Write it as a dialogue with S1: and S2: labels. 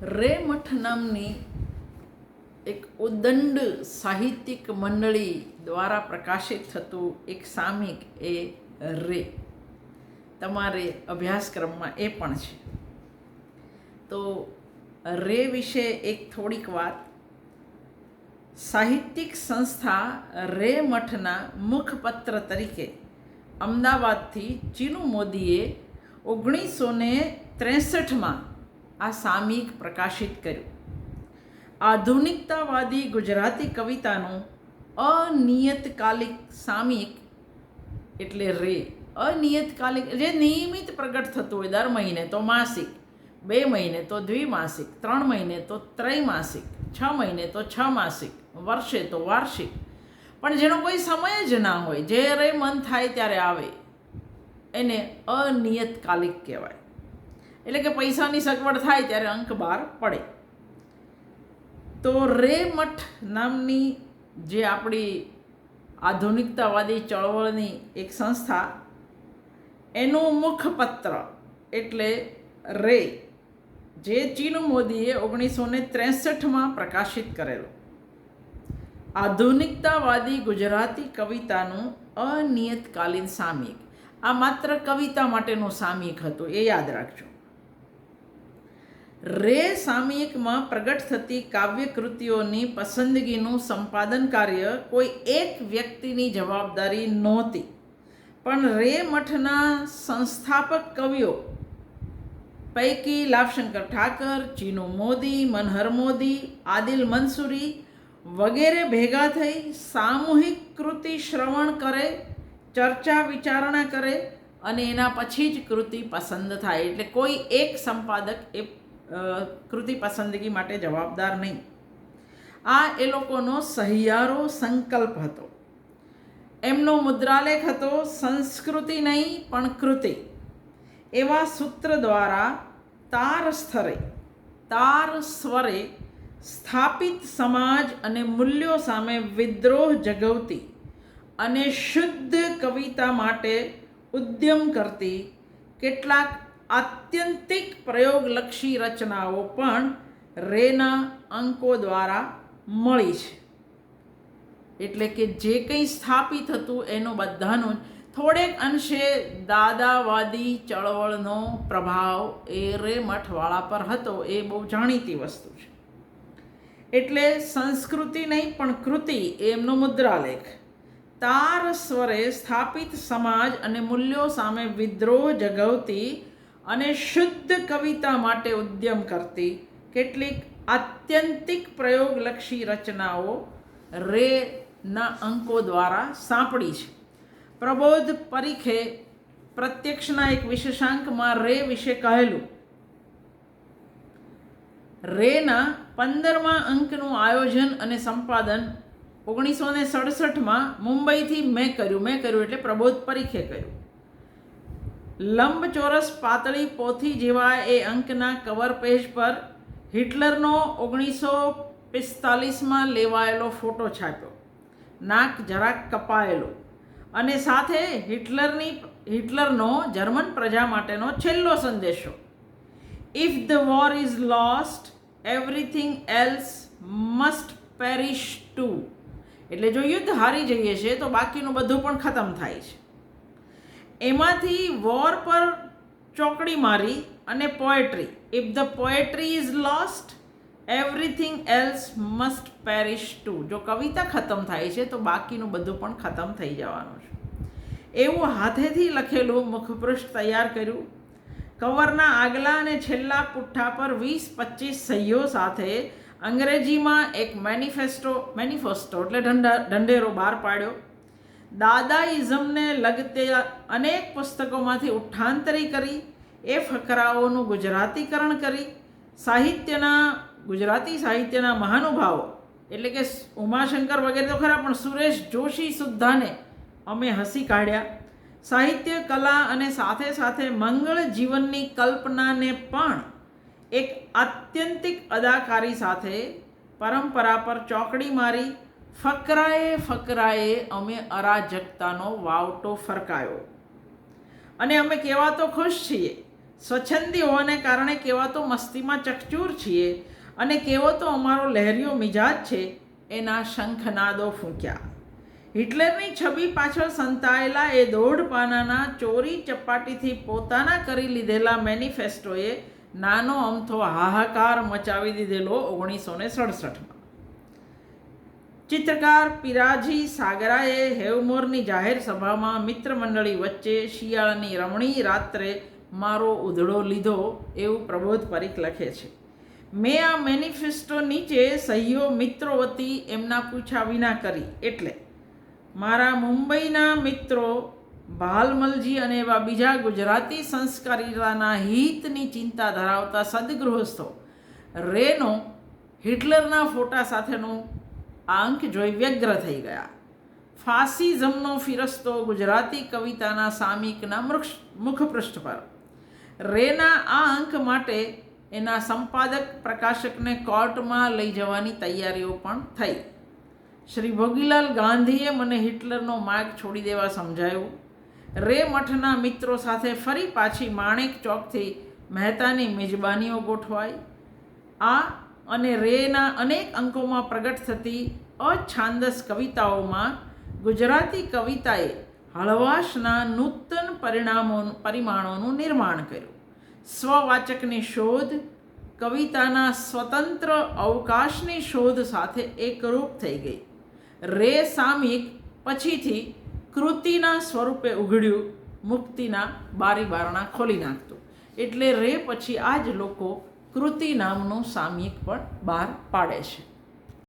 S1: રે મઠ નામની એક ઉદંડ સાહિત્યિક મંડળી દ્વારા પ્રકાશિત થતું એક સામિક એ રે. તમારે અભ્યાસક્રમમાં એ પણ છે. તો રે વિશે એક થોડીક વાત. સાહિત્યિક સંસ્થા રે મઠના મુખપત્ર તરીકે અમદાવાદથી ચીનુ મોદીએ ઓગણીસો ને ત્રેસઠમાં આ સામયિક પ્રકાશિત કર્યું. આધુનિકતાવાદી ગુજરાતી કવિતાનું અનિયતકાલિક સામયિક એટલે રે, અનિયતકાલિક જે નિયમિત પ્રગટ થતું હોય દર મહિને તો માસિક, બે મહિને તો દ્વિમાસિક, ત્રણ મહિને તો ત્રૈમાસિક, છ મહિને તો છ માસિક વર્ષે તો વાર્ષિક. પણ જેનો કોઈ સમય જ ના હોય જ્યારે મન થાય ત્યારે આવે, એને અનિયતકાલિક કહેવાય. એટલે કે પૈસાની સગવડ થાય ત્યારે અંક બહાર પડે. તો રે મઠ નામની જે આપણી આધુનિકતાવાદી ચળવળની એક સંસ્થા, એનું મુખપત્ર એટલે રે, જે ચીન મોદીએ ઓગણીસો ને ત્રેસઠમાં પ્રકાશિત કરેલો. આધુનિકતાવાદી ગુજરાતી કવિતાનું અનિયતકાલીન સામયિક. આ માત્ર કવિતા માટેનું સામયિક હતું, એ યાદ રાખજો. રે સામયિકમાં પ્રગટ થતી કાવ્ય કૃતિઓની પસંદગીનું સંપાદન કાર્ય કોઈ એક વ્યક્તિની જવાબદારી નહોતી. પણ રે મઠના સંસ્થાપક કવિઓ પૈકી લાભશંકર ઠાકર ચીનુ મોદી, મનહર મોદી, આદિલ મંસૂરી વગેરે ભેગા થઈ સામૂહિક કૃતિ શ્રવણ કરે, ચર્ચા વિચારણા કરે અને એના પછી જ કૃતિ પસંદ થાય. એટલે કોઈ એક સંપાદક એ કૃતિ પસંદગી માટે જવાબદાર નહીં. આ એ લોકોનો સહિયારો સંકલ્પ હતો. એમનો મુદ્રાલેખ હતો, સંસ્કૃતિ નહીં, પણ કૃતિ. એવા સૂત્ર દ્વારા તાર સ્તરે તાર સ્વરે સ્થાપિત સમાજ અને મૂલ્યો સામે વિદ્રોહ જગવતી અને શુદ્ધ કવિતા માટે ઉદ્યમ કરતી કેટલાક આત્યંતિક પ્રયોગલક્ષી રચનાઓ પણ રેના અંકો દ્વારા મળી છે. એટલે કે જે કંઈ સ્થાપિત હતું એનો બધાનું થોડેક અંશે દાદાવાદી ચળવળનો પ્રભાવ એ રે મઠવાળા પર હતો, એ બહુ જાણીતી વસ્તુ છે. એટલે સંસ્કૃતિ નહીં, પણ કૃતિ એમનો મુદ્રાલેખ. તાર સ્વરે સ્થાપિત સમાજ અને મૂલ્યો સામે વિદ્રોહ જગવતી અને શુદ્ધ કવિતા માટે ઉદ્યમ કરતી કેટલીક આત્યંતિક પ્રયોગલક્ષી રચનાઓ રેના અંકો દ્વારા સાંપડી છે. પ્રબોધ પરીખે પ્રત્યક્ષના એક વિશેષાંકમાં રે વિશે કહેલું. રેના પંદરમા અંકનું આયોજન અને સંપાદન ઓગણીસો ને સડસઠમાં મુંબઈથી મેં કર્યું. મેં કર્યું એટલે પ્રબોધ પરીખે કર્યું. લંબચોરસ પાતળી પોથી જેવા એ અંકના કવર પેજ પર હિટલરનો ઓગણીસો પિસ્તાલીસમાં લેવાયેલો ફોટો છાપ્યો. નાક જરાક કપાયેલો અને સાથે હિટલરની, હિટલરનો જર્મન પ્રજા માટેનો છેલ્લો સંદેશો. If the war is lost everything else must perish too એટલે જો યુદ્ધ હારી જઈએ છીએ, તો બાકીનું બધું પણ ખતમ થાય છે. એમાંથી વોર પર ચોકડી મારી અને poetry if the poetry is lost everything else must perish too જો કવિતા ખતમ થાય છે, તો બાકીનું બધું પણ ખતમ થઈ જવાનું છે. એવું હાથેથી લખેલું મુખપૃષ્ઠ તૈયાર કર્યું. કવરના આગલા અને છેલ્લા પુઠ્ઠા પર વીસ પચીસ સહીઓ સાથે અંગ્રેજીમાં એક મેનિફેસ્ટો મેનિફેસ્ટો એટલે ઢંઢેરો બહાર પાડ્યો. દાદાઇઝમને લગતે અનેક પુસ્તકોમાંથી ઉઠ્ઠાંતરી કરી, એ ફકરાઓનું ગુજરાતીકરણ કરી, સાહિત્યના, ગુજરાતી સાહિત્યના મહાનુભાવો, એટલે કે ઉમાશંકર વગેરે તો ખરા, પણ સુરેશ જોશી સુદ્ધાને અમે હસી કાઢ્યા. સાહિત્ય, કલા અને સાથે સાથે મંગળ જીવનની કલ્પનાને પણ એક આત્યંતિક અદાકારી સાથે પરંપરા પર ચોકડી મારી ફકરાએ ફકરાએ અમે અરાજકતાનો વાવટો ફરકાયો. અને અમે કેવા તો ખુશ છીએ. સ્વચ્છંદી હોવાને કારણે કેવા તો મસ્તીમાં ચકચૂર છીએ અને કેવો તો અમારો લહેરિયો મિજાજ છે એના શંખનાદો ફૂંક્યા. હિટલરની છબી પાછળ સંતાયેલા એ દોઢ પાનાના ચોરી ચપાટીથી પોતાના કરી લીધેલા મેનિફેસ્ટોએ નાનો અમથો હાહાકાર મચાવી દીધેલો ઓગણીસો ને સડસઠમાં. ચિત્રકાર પિરાજી સાગરાએ હેવમોરની જાહેર સભામાં મિત્ર મંડળી વચ્ચે શિયાળાની રમણી રાત્રે મારો ઉધડો લીધો એવું પ્રબોધ પરીખ લખે છે. મેં આ મેનિફેસ્ટો નીચે સહીઓ મિત્રો વતી એમના પૂછા વિના કરી. એટલે મારા મુંબઈના મિત્રો ભાલમલજી અને એવા બીજા ગુજરાતી સંસ્કારિતાના હિતની ચિંતા ધરાવતા સદગૃહસ્થો રેનો હિટલરના ફોટા સાથેનો આ અંક જોઈ વ્યગ્ર થઈ ગયા. ફાસિઝમનો ફિરસ્તો ગુજરાતી કવિતાના સામિકના મૃક્ષ, મુખપૃષ્ઠ પર. રેના આ અંક માટે એના સંપાદક પ્રકાશકને કોર્ટમાં લઈ જવાની તૈયારીઓ પણ થઈ. શ્રી ભોગીલાલ ગાંધીએ મને હિટલરનો માર્ગ છોડી દેવા સમજાયું. રે મઠના મિત્રો સાથે ફરી પાછી માણેક ચોકથી મહેતાની મિજબાનીઓ ગોઠવાઈ. આ અને રેના અનેક અંકોમાં પ્રગટ થતી અછાંદસ કવિતાઓમાં ગુજરાતી કવિતાએ હળવાશના નૂતન પરિણામો, પરિમાણોનું નિર્માણ કર્યું. સ્વવાચકની શોધ, કવિતાના સ્વતંત્ર અવકાશની શોધ સાથે એકરૂપ થઈ ગઈ. રે સામિક પછીથી કૃતિના સ્વરૂપે ઉઘડ્યું, મુક્તિના બારી બારણા ખોલી નાખતું. એટલે રે પછી આ જ લોકો કૃતિ નામનું સામયિક પણ બહાર પાડે છે.